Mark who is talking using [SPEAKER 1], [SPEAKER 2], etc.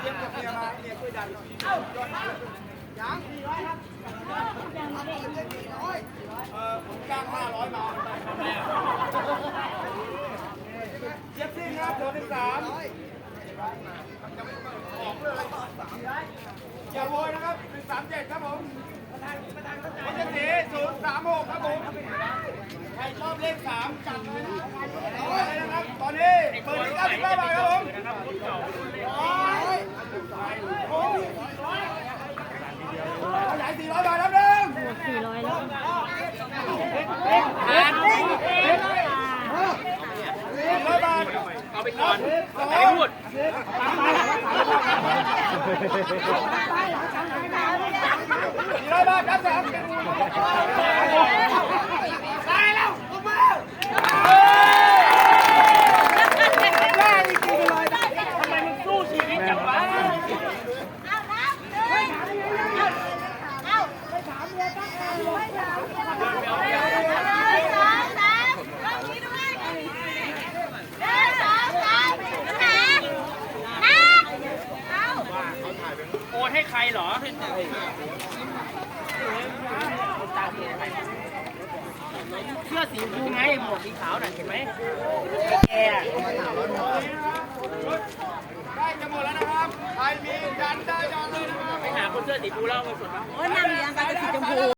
[SPEAKER 1] เยี่ยมกับเมียมาเมียช่วยดันยังสี่ร้อยครับเออผมจ้างห้าร้อยมาเจี๊ยบซิ่ครับโดนที่สามอย่าโวยนะครับหนึ่งสามเจ็ดครับผมมันจะสีศูนย์สามหกครับผมใครชอบเลขสามจัดเลยนะเอาเลยนะครับตอนนี้เปิดที่เก้าสิบเก้าบาทครับผมขยายสี่ร้อยบาทครับหนึ่ง
[SPEAKER 2] สี่ร้อยแล้ว
[SPEAKER 1] สี่ร้อยบาท
[SPEAKER 3] เอาไปก่อน
[SPEAKER 1] สอง
[SPEAKER 3] ไม่พูด
[SPEAKER 1] สี่ร้อยบาทครับสามได้จริงๆเลย
[SPEAKER 3] ทำไมมึงสู้ชีวิตจังวะ โอนให้ใค รเหรอเสื้อสีชมพูไงหมวกสีขาวน่ะเห็นไหมแกอะ
[SPEAKER 1] ได้จะหมดแล้วนะครับใครมียันได้ยันเลยนะครับ
[SPEAKER 3] ไปหาคนเสื้อสีชมพูแล้วเอาเงินสดมา
[SPEAKER 2] โอ้ยนั่งเรียงกันจะสีชมพู